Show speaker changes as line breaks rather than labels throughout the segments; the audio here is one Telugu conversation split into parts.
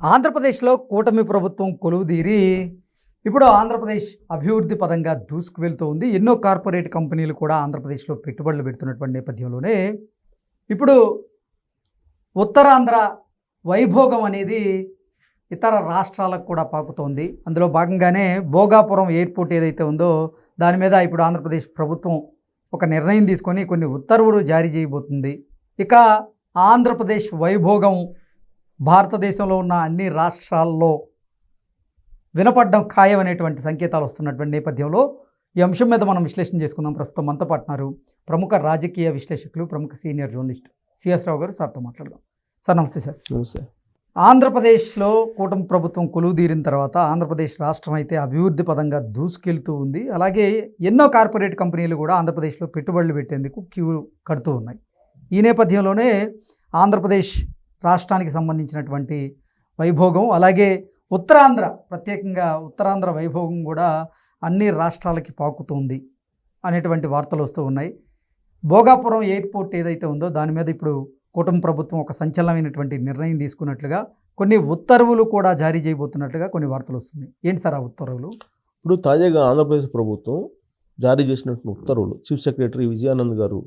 ఆంధ్రప్రదేశ్లో కూటమి ప్రభుత్వం కొలువుదీరి. ఇప్పుడు ఆంధ్రప్రదేశ్ అభివృద్ధి పదంగా దూసుకు వెళ్తూ ఉంది. ఎన్నో కార్పొరేట్ కంపెనీలు కూడా ఆంధ్రప్రదేశ్లో పెట్టుబడులు పెడుతున్నటువంటి నేపథ్యంలోనే ఇప్పుడు ఉత్తరాంధ్ర వైభోగం అనేది ఇతర రాష్ట్రాలకు కూడా పాకుతోంది అందులో భాగంగానే భోగాపురం ఎయిర్పోర్ట్ ఏదైతే ఉందో దాని మీద ఇప్పుడు ఆంధ్రప్రదేశ్ ప్రభుత్వం ఒక నిర్ణయం తీసుకొని కొన్ని ఉత్తర్వులు జారీ చేయబోతుంది. ఇక ఆంధ్రప్రదేశ్ వైభోగం భారతదేశంలో ఉన్న అన్ని రాష్ట్రాల్లో వినపడడం ఖాయం అనేటువంటి సంకేతాలు వస్తున్నటువంటి నేపథ్యంలో ఈ అంశం మీద మనం విశ్లేషణ చేసుకుందాం. ప్రస్తుతం మనతో పాటున్నారు ప్రముఖ రాజకీయ విశ్లేషకులు ప్రముఖ సీనియర్ జర్నలిస్ట్ సిఎస్ రావు గారు. సార్తో మాట్లాడదాం. సార్ నమస్తే సార్.
నమస్తే.
ఆంధ్రప్రదేశ్లో కూటమి ప్రభుత్వం కొలువుదీరిన తర్వాత ఆంధ్రప్రదేశ్ రాష్ట్రం అయితే అభివృద్ధి పదంగా దూసుకెళ్తూ ఉంది. అలాగే ఎన్నో కార్పొరేట్ కంపెనీలు కూడా ఆంధ్రప్రదేశ్లో పెట్టుబడులు పెట్టేందుకు క్యూ కడుతూ ఉన్నాయి. ఈ నేపథ్యంలోనే ఆంధ్రప్రదేశ్ రాష్ట్రానికి సంబంధించినటువంటి వైభోగం. అలాగే ఉత్తరాంధ్ర ప్రత్యేకంగా ఉత్తరాంధ్ర వైభోగం కూడా అన్ని రాష్ట్రాలకి పాకుతుంది అనేటువంటి వార్తలు వస్తూ ఉన్నాయి. భోగాపురం ఎయిర్పోర్ట్ ఏదైతే ఉందో దాని మీద ఇప్పుడు కూటమి ప్రభుత్వం ఒక సంచలనమైనటువంటి నిర్ణయం తీసుకున్నట్లుగా కొన్ని ఉత్తర్వులు కూడా జారీ చేయబోతున్నట్లుగా కొన్ని వార్తలు వస్తున్నాయి. ఏంటి సార్ ఆ ఉత్తర్వులు?
ఇప్పుడు తాజాగా ఆంధ్రప్రదేశ్ ప్రభుత్వం జారీ చేసినటువంటి ఉత్తర్వులు చీఫ్ సెక్రటరీ విజయానంద్ గారు.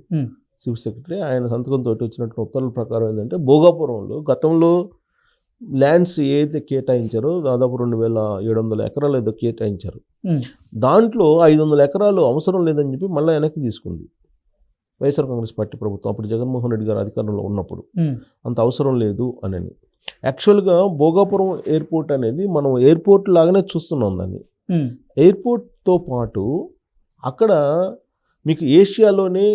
చీఫ్ సెక్రటరీ ఆయన సంతకంతో వచ్చినటువంటి ఉత్తర్వుల ప్రకారం ఏంటంటే భోగాపురంలో గతంలో ల్యాండ్స్ ఏదైతే కేటాయించారో దాదాపు రెండు వేల ఏడు వందల ఎకరాలు ఏదో కేటాయించారు. దాంట్లో ఐదు వందల ఎకరాలు అవసరం లేదని చెప్పి మళ్ళీ వెనక్కి తీసుకుంది. వైఎస్ఆర్ కాంగ్రెస్ పార్టీ ప్రభుత్వం. అప్పుడు జగన్మోహన్ రెడ్డి గారు అధికారంలో ఉన్నప్పుడు. అంత అవసరం లేదు అని యాక్చువల్గా భోగాపురం ఎయిర్పోర్ట్ అనేది మనం ఎయిర్పోర్ట్ లాగానే చూస్తున్నాం దాన్ని. ఎయిర్పోర్ట్తో పాటు అక్కడ మీకు ఏషియాలోనే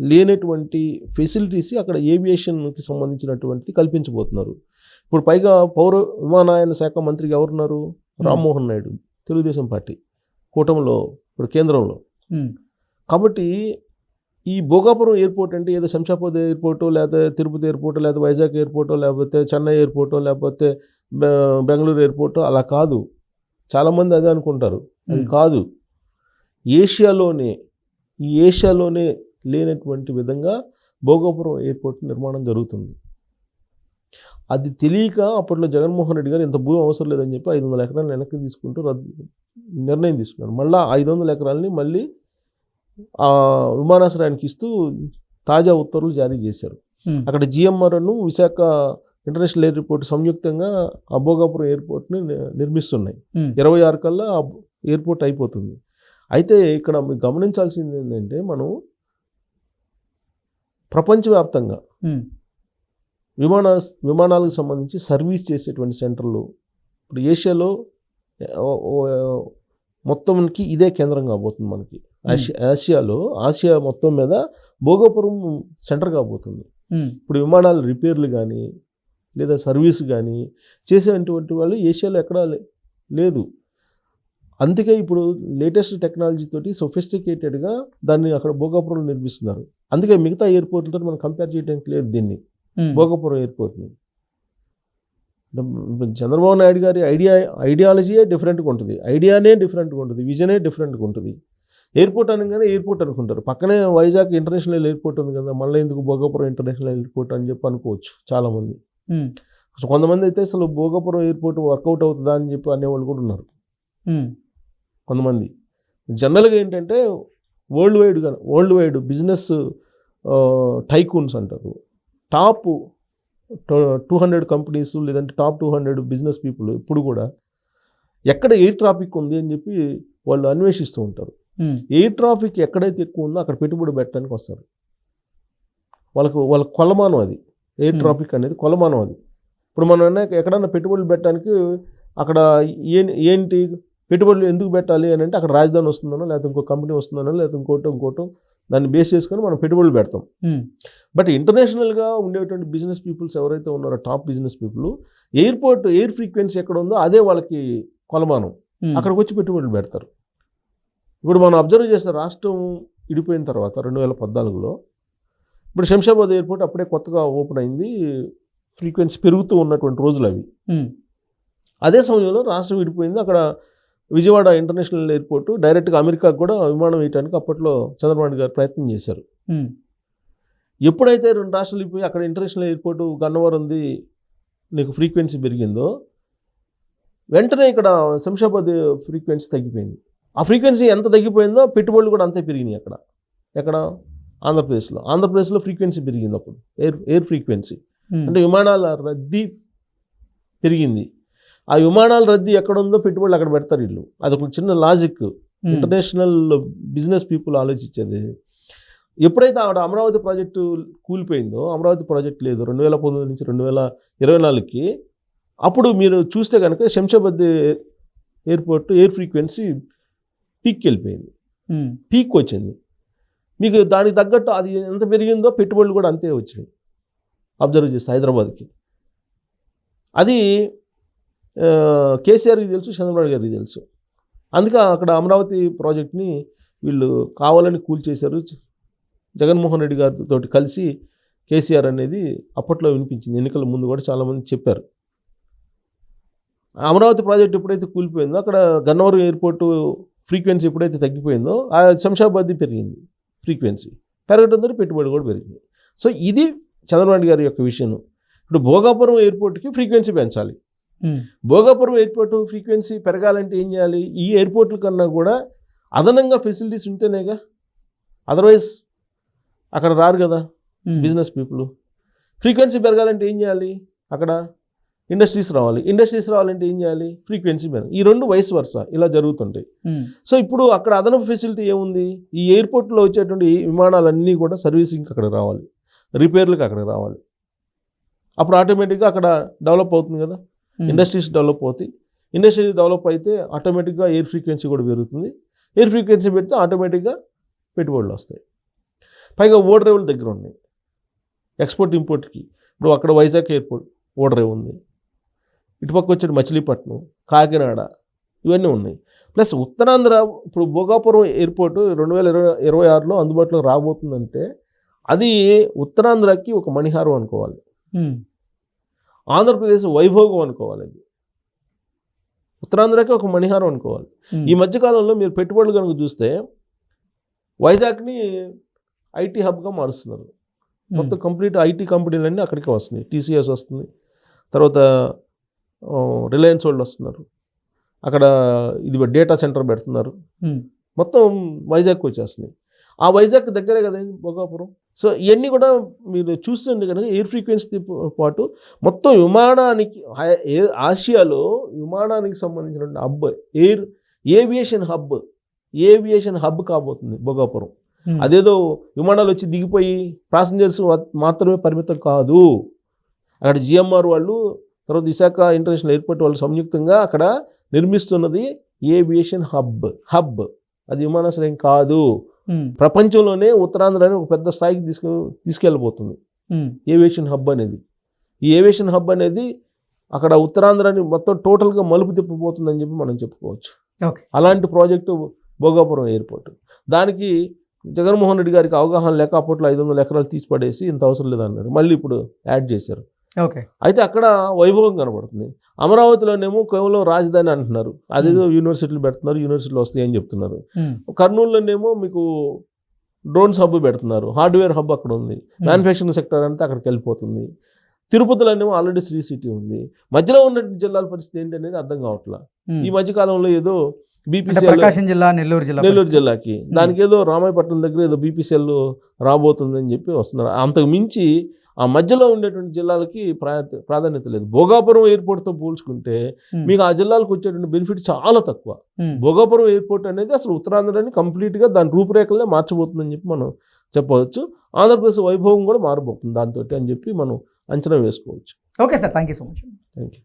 లేనటువంటి ఫెసిలిటీస్ అక్కడ ఏవియేషన్కి సంబంధించినటువంటి కల్పించబోతున్నారు. ఇప్పుడు పైగా పౌర విమానయాన శాఖ మంత్రిగా ఎవరున్నారు? రామ్మోహన్ నాయుడు తెలుగుదేశం పార్టీ కూటమిలో ఇప్పుడు కేంద్రంలో. కాబట్టి ఈ భోగాపురం ఎయిర్పోర్ట్ అంటే ఏదో శంషాబాద్ ఎయిర్పోర్టో లేకపోతే తిరుపతి ఎయిర్పోర్టో లేకపోతే వైజాగ్ ఎయిర్పోర్టో లేకపోతే చెన్నై ఎయిర్పోర్టో లేకపోతే బెంగళూరు ఎయిర్పోర్టో అలా కాదు. చాలామంది అదే అనుకుంటారు. అది కాదు. ఏషియాలోనే ఈ ఏషియాలోనే లేనటువంటి విధంగా భోగాపురం ఎయిర్పోర్ట్ నిర్మాణం జరుగుతుంది. అది తెలియక అప్పట్లో జగన్మోహన్ రెడ్డి గారు ఇంత భూమి అవసరం లేదని చెప్పి ఐదు వందల ఎకరాలను వెనక్కి తీసుకుంటూ రద్దు నిర్ణయం తీసుకున్నారు. మళ్ళీ ఐదు వందల ఎకరాలని మళ్ళీ ఆ విమానాశ్రయానికి ఇస్తూ తాజా ఉత్తర్వులు జారీ చేశారు. అక్కడ జిఎంఆర్ను విశాఖ ఇంటర్నేషనల్ ఎయిర్పోర్ట్ సంయుక్తంగా ఆ భోగాపురం ఎయిర్పోర్ట్ని ని- నిర్మిస్తున్నాయి. ఇరవై ఆరు కల్లా ఆ ఎయిర్పోర్ట్ అయిపోతుంది. అయితే ఇక్కడ మీరు గమనించాల్సింది ఏంటంటే మనం ప్రపంచవ్యాప్తంగా విమాన విమానాలకు సంబంధించి సర్వీస్ చేసేటువంటి సెంటర్లు ఇప్పుడు ఏషియాలో మొత్తంకి ఇదే కేంద్రం కాబోతుంది మనకి. ఆసియా ఆసియాలో ఆసియా మొత్తం మీద భోగాపురం సెంటర్ కాబోతుంది. ఇప్పుడు విమానాల రిపేర్లు కానీ లేదా సర్వీస్ కానీ చేసేటువంటి వాళ్ళు ఏషియాలో ఎక్కడా లే- లేదు. అందుకే ఇప్పుడు లేటెస్ట్ టెక్నాలజీ తోటి సొఫిస్టికేటెడ్గా దాన్ని అక్కడ భోగాపురంలో నిర్మిస్తున్నారు. అందుకే మిగతా ఎయిర్పోర్ట్లతో మనం కంపేర్ చేయడానికి లేదు దీన్ని. భోగాపురం ఎయిర్పోర్ట్ని. చంద్రబాబు నాయుడు గారి ఐడియా ఐడియాలజీయే డిఫరెంట్గా ఉంటుంది. ఐడియానే డిఫరెంట్గా ఉంటుంది. విజనే డిఫరెంట్గా ఉంటుంది. ఎయిర్పోర్ట్ అనగానే ఎయిర్పోర్ట్ అనుకుంటారు. పక్కనే వైజాగ్ ఇంటర్నేషనల్ ఎయిర్పోర్ట్ ఉంది కదా మళ్ళీ ఎందుకు భోగాపురం ఇంటర్నేషనల్ ఎయిర్పోర్ట్ అని చెప్పి అనుకోవచ్చు చాలామంది. కొంతమంది అయితే అసలు భోగాపురం ఎయిర్పోర్ట్ వర్కౌట్ అవుతుందా అని చెప్పి అనేవాళ్ళు కూడా ఉన్నారు. కొంతమంది. జనరల్గా ఏంటంటే వరల్డ్ వైడ్గా వరల్డ్ వైడ్ బిజినెస్ టైకూన్స్ అంటారు. టాప్ టూ హండ్రెడ్ కంపెనీస్ లేదంటే top two hundred business people ఇప్పుడు కూడా ఎక్కడ ఎయిర్ ట్రాఫిక్ ఉంది అని చెప్పి వాళ్ళు అన్వేషిస్తూ ఉంటారు. ఎయిర్ ట్రాఫిక్ ఎక్కడైతే ఎక్కువ ఉందో అక్కడ పెట్టుబడి పెట్టడానికి వస్తారు. వాళ్ళకు వాళ్ళ కొలమానం అది. ఎయిర్. ట్రాఫిక్ అనేది కొలమానం అది. ఇప్పుడు మనం ఎక్కడన్నా పెట్టుబడులు పెట్టడానికి అక్కడ ఏం ఏంటి పెట్టుబడులు ఎందుకు పెట్టాలి అని అంటే అక్కడ రాజధాని వస్తుందనో లేకపోతే ఇంకో కంపెనీ వస్తుందనో లేకపోతే ఇంకోటో ఇంకోటో దాన్ని బేస్ చేసుకొని మనం పెట్టుబడులు పెడతాం. బట్ ఇంటర్నేషనల్గా ఉండేటువంటి బిజినెస్ పీపుల్స్ ఎవరైతే ఉన్నారో top business people airport air frequency ఎక్కడ ఉందో అదే వాళ్ళకి కొలమానం.
ఉమ్,
అక్కడికి వచ్చి పెట్టుబడులు పెడతారు. ఇప్పుడు మనం అబ్జర్వ్ చేస్తే రాష్ట్రం విడిపోయిన తర్వాత రెండు వేల పద్నాలుగులో ఇప్పుడు శంషాబాద్ ఎయిర్పోర్ట్ అప్పుడే కొత్తగా ఓపెన్ అయింది. ఫ్రీక్వెన్సీ పెరుగుతూ ఉన్నటువంటి రోజులు అవి.
ఉమ్,
అదే సమయంలో రాష్ట్రం విడిపోయింది అక్కడ విజయవాడ ఇంటర్నేషనల్ ఎయిర్పోర్ట్ డైరెక్ట్గా అమెరికాకు కూడా విమానం వేయడానికి అప్పట్లో చంద్రబాబు గారు ప్రయత్నం చేశారు. ఎప్పుడైతే రెండు రాష్ట్రాలు విడిపోయి అక్కడ ఇంటర్నేషనల్ ఎయిర్పోర్ట్ గన్నవరం ఉంది నీకు ఫ్రీక్వెన్సీ పెరిగిందో వెంటనే ఇక్కడ శంషాబాద్ ఫ్రీక్వెన్సీ తగ్గిపోయింది. ఆ ఫ్రీక్వెన్సీ ఎంత తగ్గిపోయిందో పెట్టుబడులు కూడా అంతే పెరిగినాయి అక్కడ. ఎక్కడ? ఆంధ్రప్రదేశ్లో. ఆంధ్రప్రదేశ్లో ఫ్రీక్వెన్సీ పెరిగింది అప్పుడు. Air air frequency. అంటే విమానాల రద్దీ పెరిగింది. ఆ విమానాల రద్దీ ఎక్కడ ఉందో పెట్టుబడులు అక్కడ పెడతారు వీళ్ళు. అది ఒక చిన్న లాజిక్. ఇంటర్నేషనల్ బిజినెస్ పీపుల్ ఆలోచించేది. ఎప్పుడైతే ఆవిడ అమరావతి ప్రాజెక్టు కూలిపోయిందో అమరావతి ప్రాజెక్ట్ లేదు రెండు వేల పంతొమ్మిది నుంచి రెండు వేల ఇరవై నాలుగుకి అప్పుడు మీరు చూస్తే కనుక శంషాబాద్ ఎయిర్పోర్ట్ ఎయిర్ ఫ్రీక్వెన్సీ పీక్కి వెళ్ళిపోయింది పీక్ వచ్చింది మీకు దానికి తగ్గట్టు అది ఎంత పెరిగిందో పెట్టుబడులు కూడా అంతే వచ్చినాయి. అబ్జర్వ్ చేస్తే హైదరాబాద్కి. అది కేసీఆర్కి తెలుసు చంద్రబాబు గారికి తెలుసు. అందుకే అక్కడ అమరావతి ప్రాజెక్ట్ని వీళ్ళు కావాలని కూల్చేశారు జగన్మోహన్ రెడ్డి గారితో కలిసి కేసీఆర్ అనేది అప్పట్లో వినిపించింది. ఎన్నికల ముందు కూడా చాలామంది చెప్పారు. అమరావతి ప్రాజెక్ట్ ఎప్పుడైతే కూలిపోయిందో అక్కడ గన్నవరం ఎయిర్పోర్టు ఫ్రీక్వెన్సీ ఎప్పుడైతే తగ్గిపోయిందో ఆ శంషాబాద్ది పెరిగింది. ఫ్రీక్వెన్సీ పెరగడంతో పెట్టుబడి కూడా పెరిగింది. సో ఇది చంద్రబాబు గారి యొక్క విషయం ఇప్పుడు భోగాపురం ఎయిర్పోర్ట్కి ఫ్రీక్వెన్సీ పెంచాలి. భోగాపురం ఎయిర్పోర్ట్ ఫ్రీక్వెన్సీ పెరగాలంటే ఏం చేయాలి? ఈ ఎయిర్పోర్ట్ల కన్నా కూడా అదనంగా ఫెసిలిటీస్ ఉంటేనేగా అదర్వైజ్ అక్కడ రారు కదా
ఉమ్,
బిజినెస్ పీపుల్. ఫ్రీక్వెన్సీ పెరగాలంటే ఏం చేయాలి? అక్కడ ఇండస్ట్రీస్ రావాలి. ఇండస్ట్రీస్ రావాలంటే ఏం చేయాలి? ఫ్రీక్వెన్సీ పెరగాలి ఈ రెండు వయసు వరుస? ఇలా జరుగుతుంటాయి.
ఉమ్,
సో ఇప్పుడు అక్కడ అదనపు ఫెసిలిటీ ఏముంది? ఈ ఎయిర్పోర్ట్లో వచ్చేటువంటి విమానాలన్నీ కూడా సర్వీసింగ్కి అక్కడ రావాలి. రిపేర్లకు అక్కడ రావాలి. అప్పుడు ఆటోమేటిక్గా అక్కడ డెవలప్ అవుతుంది కదా? ఇండస్ట్రీస్ డెవలప్ అవుతాయి. ఇండస్ట్రీ డెవలప్ అయితే ఆటోమేటిక్గా ఎయిర్ ఫ్రీక్వెన్సీ కూడా పెరుగుతుంది. ఎయిర్ ఫ్రీక్వెన్సీ పెడితే ఆటోమేటిక్గా పెట్టుబడులు వస్తాయి. పైగా ఓడరేవుల దగ్గర ఉన్నాయి. ఎక్స్పోర్ట్ ఇంపోర్ట్కి. ఇప్పుడు అక్కడ వైజాగ్ ఎయిర్పోర్ట్ ఓడరేవు ఉంది. ఇటుపక్క వచ్చేది మచిలీపట్నం కాకినాడ ఇవన్నీ ఉన్నాయి. ప్లస్ ఉత్తరాంధ్ర ఇప్పుడు భోగాపురం ఎయిర్పోర్ట్ రెండు వేల ఇరవై ఇరవై ఆరులో అందుబాటులో రాబోతుందంటే అది ఉత్తరాంధ్రకి ఒక మణిహారం అనుకోవాలి.
ఉమ్,
ఆంధ్రప్రదేశ్ వైభోగం అనుకోవాలి అది. ఉత్తరాంధ్రకి ఒక మణిహారం అనుకోవాలి. ఈ మధ్యకాలంలో మీరు పెట్టుబడులు కనుక చూస్తే వైజాగ్ని ఐటీ హబ్గా మారుస్తున్నారు. మొత్తం కంప్లీట్ ఐటీ కంపెనీలన్నీ అక్కడికే వస్తున్నాయి. టీసీఎస్ వస్తుంది. తర్వాత రిలయన్స్ వాళ్ళు వస్తున్నారు. అక్కడ ఇది డేటా సెంటర్ పెడుతున్నారు. మొత్తం వైజాగ్కి వచ్చేస్తున్నాయి. ఆ వైజాగ్ దగ్గరే కదా భోగాపురం. సో ఇవన్నీ కూడా మీరు చూస్తుండే కనుక ఎయిర్ ఫ్రీక్వెన్సీ పాటు మొత్తం విమానానికి ఆసియాలో విమానానికి సంబంధించిన hub air aviation hub aviation hub కాబోతుంది భోగాపురం.
ఉమ్,
అదేదో విమానాలు వచ్చి దిగిపోయి ప్యాసింజర్స్ మాత్రమే పరిమితం కాదు. అక్కడ జిఎంఆర్ వాళ్ళు తర్వాత విశాఖ ఇంటర్నేషనల్ ఎయిర్పోర్ట్ వాళ్ళు సంయుక్తంగా అక్కడ నిర్మిస్తున్నది ఏవియేషన్ హబ్ హబ్. అది విమానాశ్రయం కాదు. ప్రపంచంలోనే ఉత్తరాంధ్రని ఒక పెద్ద స్థాయికి తీసుకు తీసుకెళ్ళిపోతుంది
ఉమ్,
ఏవియేషన్ హబ్ అనేది. ఈ ఏవియేషన్ హబ్ అనేది అక్కడ ఉత్తరాంధ్రని మొత్తం టోటల్గా మలుపు తిప్పబోతుందని చెప్పి మనం చెప్పుకోవచ్చు. అలాంటి ప్రాజెక్టు భోగాపురం ఎయిర్పోర్ట్. దానికి జగన్మోహన్ రెడ్డి గారికి అవగాహన లేక అప్పట్లో ఐదు వందల ఎకరాలు తీసి పడేసి ఇంత అవసరం లేదన్నారు. మళ్ళీ ఇప్పుడు యాడ్ చేశారు.
ఓకే.
అయితే అక్కడ వైభవం కనబడుతుంది. అమరావతిలోనేమో కేవలం రాజధాని అంటున్నారు. అదేదో యూనివర్సిటీలు పెడుతున్నారు యూనివర్సిటీలు వస్తాయి అని చెప్తున్నారు కర్నూలులోనేమో మీకు డ్రోన్స్ హబ్ పెడుతున్నారు హార్డ్వేర్ హబ్ అక్కడ ఉంది మ్యానుఫ్యాక్చరింగ్ సెక్టర్ అంతా అక్కడికి వెళ్ళిపోతుంది. తిరుపతిలోనేమో ఆల్రెడీ శ్రీ సిటీ ఉంది. మధ్యలో ఉన్న జిల్లాల పరిస్థితి ఏంటి అనేది అర్థం కావట్లా. ఈ మధ్య కాలంలో ఏదో
ప్రకాశం జిల్లా నెల్లూరు జిల్లా
నెల్లూరు జిల్లాకి. దానికి ఏదో రామాయపట్నం దగ్గర ఏదో బీపీసీఎల్ రాబోతుందని చెప్పి వస్తున్నారు. అంతకు మించి ఆ మధ్యలో ఉండేటువంటి జిల్లాలకి ప్రాధాన్యత ప్రాధాన్యత లేదు. భోగాపురం ఎయిర్పోర్ట్తో పోల్చుకుంటే మీకు ఆ జిల్లాలకు వచ్చేటువంటి బెనిఫిట్ చాలా తక్కువ. భోగాపురం ఎయిర్పోర్ట్ అనేది అసలు ఉత్తరాంధ్రాని కంప్లీట్గా దాని రూపురేఖలనే మార్చబోతుందని చెప్పి మనం చెప్పవచ్చు. ఆంధ్రప్రదేశ్ వైభవం కూడా మారబోతుంది దాంతో అని చెప్పి మనం అంచనా వేసుకోవచ్చు.
Okay sir. Thank you so much.
Thank you